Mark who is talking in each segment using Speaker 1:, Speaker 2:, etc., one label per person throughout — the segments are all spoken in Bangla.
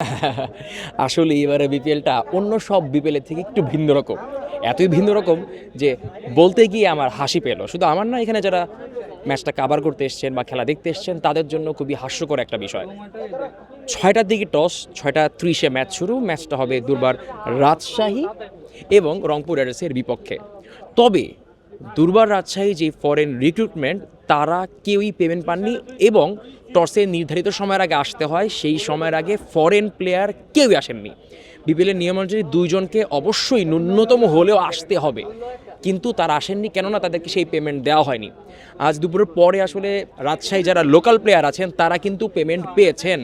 Speaker 1: আসলে এবারে বিপিএলটা অন্য সব বিপিএলের থেকে একটু ভিন্ন রকম। এতই ভিন্ন রকম যে বলতে গিয়ে আমার হাসি পেল। শুধু আমার না এখানে যারা ম্যাচটা কাভার করতে এসছেন বা খেলা দেখতে এসছেন, তাদের জন্য খুবই হাস্যকর একটা বিষয়। ছয়টার দিকে টস ছয়টা ত্রিশে ম্যাচ শুরু। ম্যাচটা হবে দুর্বার রাজশাহী এবং রংপুর রাইডার্সের বিপক্ষে। তবে দুর্বার রাজশাহী যে ফরেন রিক্রুটমেন্ট তারা কেউই পেমেন্ট পাননি এবং টসে নির্ধারিত সময়ের আগে আসতে হয়, সেই সময়ের আগে ফরেন প্লেয়ার কেউই আসেননি। বিপিএলের নিয়ম অনুযায়ী দুইজনকে অবশ্যই ন্যূনতম হলেও আসতে হবে। কিন্তু তারা আসেননি কেননা তাদেরকে সেই পেমেন্ট দেওয়া হয়নি। আজ দুপুরের পরে আসলে রাজশাহী যারা লোকাল প্লেয়ার আছেন, তারা কিন্তু পেমেন্ট পেয়েছেন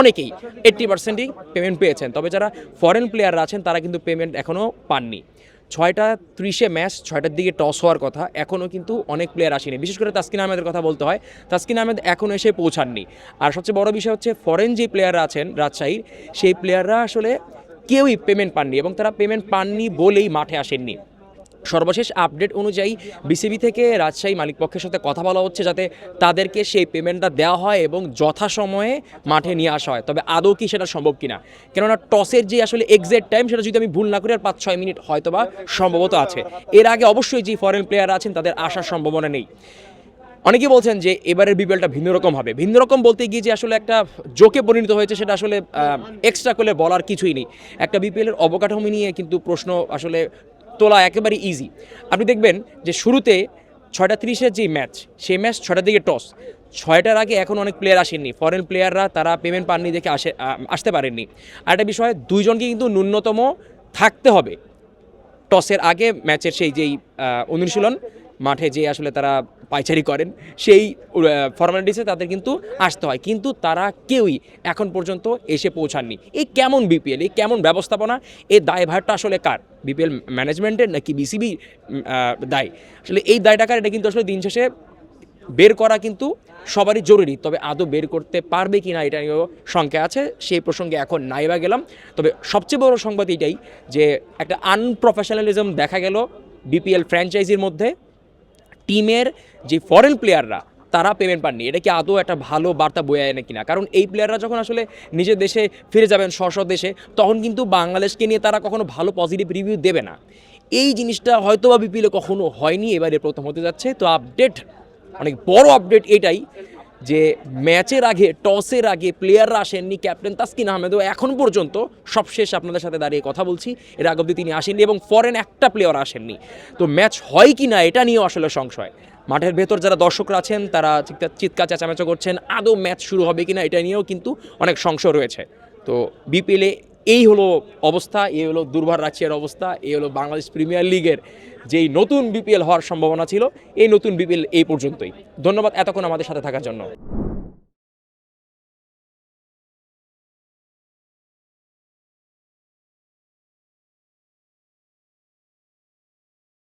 Speaker 1: অনেকেই। এইট্টি পার্সেন্টই পেমেন্ট পেয়েছেন। তবে যারা ফরেন প্লেয়াররা আছেন, তারা কিন্তু পেমেন্ট এখনও পাননি। ছয়টা ত্রিশে ম্যাচ, ছয়টার দিকে টস হওয়ার কথা, এখনও কিন্তু অনেক প্লেয়ার আসেনি। বিশেষ করে তাসকিন আহমেদের কথা বলতে হয়, তাসকিন আহমেদ এখনও এসে পৌঁছাননি। আর সবচেয়ে বড় বিষয় হচ্ছে ফরেন যে প্লেয়াররা আছেন, রাজশাহীর, সেই প্লেয়াররা আসলে কেউই পেমেন্ট পাননি এবং তারা পেমেন্ট পাননি বলেই মাঠে আসেননি। সর্বশেষ আপডেট অনুযায়ী বিসিবি থেকে রাজশাহী মালিকপক্ষের সাথে কথা বলা হচ্ছে যাতে তাদেরকে সেই পেমেন্টটা দেওয়া হয় এবং যথাসময়ে মাঠে নিয়ে আসা হয়। তবে আদৌ কি সেটা সম্ভব কিনা? কেননা টসের যে আসলে এক্সাক্ট টাইম সেটা যদি আমি ভুল না করি, আর পাঁচ ছয় মিনিট হয়তো বা সম্ভবত আছে। এর আগে অবশ্যই যে ফরেন প্লেয়ার আছেন, তাদের আসার সম্ভাবনা নেই। অনেকেই বলছেন যে এবারের বিপিএলটা ভিন্ন রকম হবে। ভিন্ন রকম বলতে গিয়ে যে আসলে একটা জোকে পরিণত হয়েছে, সেটা আসলে এক্সট্রা করলে বলার কিছুই নেই। একটা বিপিএলের অবকাঠামো নিয়ে কিন্তু প্রশ্ন আসলে তোলা একেবারে ইজি আপনি দেখবেন যে শুরুতে ছয়টা তিরিশের যে ম্যাচ সেই ম্যাচ ছয়টার দিকে টস ছয়টার আগে এখন অনেক প্লেয়ার আসেননি। ফরেন প্লেয়াররা তারা পেমেন্ট পাননি দেখে আসে আসতে পারেননি। আর একটা বিষয়, দুইজনকে কিন্তু ন্যূনতম থাকতে হবে। টসের আগে ম্যাচের সেই যেই অনুশীলন মাঠে যে আসলে তারা পাইচারি করেন, সেই ফর্মালিটিসে তাদের কিন্তু আসতে হয়। কিন্তু তারা কেউই এখন পর্যন্ত এসে পৌঁছাননি। এই কেমন বিপিএল এই কেমন ব্যবস্থাপনা? এই দায়ভারটা আসলে কার? বিপিএল ম্যানেজমেন্টের নাকি বিসিবি দায়? আসলে এই দায়টা কার এটা কিন্তু আসলে দিন শেষে বের করা কিন্তু সবারই জরুরি। তবে আদৌ বের করতে পারবে কি না এটা নিয়েও শঙ্কা আছে। সেই প্রসঙ্গে এখন নাইবা গেলাম। তবে সবচেয়ে বড় সংবাদ এটাই যে একটা আনপ্রফেশনালিজম দেখা গেল বিপিএল ফ্র্যাঞ্চাইজির মধ্যে। টিমের যে ফরেন প্লেয়াররা তারা পেমেন্ট পাননি। এটা কি আদৌ একটা ভালো বার্তা বয়ে আনে কিনা? কারণ এই প্লেয়াররা যখন আসলে নিজের দেশে ফিরে যাবেন স্ব দেশে, তখন কিন্তু বাংলাদেশকে নিয়ে তারা কখনো ভালো পজিটিভ রিভিউ দেবে না। এই জিনিসটা হয়তো বা বিপিএলে কখনো হয়নি, এবারে প্রথম হতে যাচ্ছে। তো আপডেট অনেক বড় আপডেট এটাই। যে ম্যাচের আগে, টসের আগে প্লেয়াররা আসেননি ক্যাপ্টেন তাসকিন আহমেদও এখন পর্যন্ত সবশেষ আপনাদের সাথে দাঁড়িয়ে কথা বলছি। এর আগ অব্দি তিনি আসেননি এবং ফরেন একটা প্লেয়ার আসেননি। তো ম্যাচ হয় কি না এটা নিয়েও আসলে সংশয়। মাঠের ভেতর যারা দর্শকরা আছেন, তারা চিৎকার- চেঁচামেচা করছেন, আদৌ ম্যাচ শুরু হবে কি না এটা নিয়েও কিন্তু অনেক সংশয় রয়েছে। তো বিপিএলে এই হলো অবস্থা, এই হলো দুর্বার রাশিয়ার অবস্থা, এই হলো বাংলাদেশ প্রিমিয়ার লিগের যেই নতুন বিপিএল হওয়ার সম্ভাবনা ছিল, এই নতুন বিপিএল এই পর্যন্তই। ধন্যবাদ এতক্ষণ আমাদের সাথে থাকার জন্য।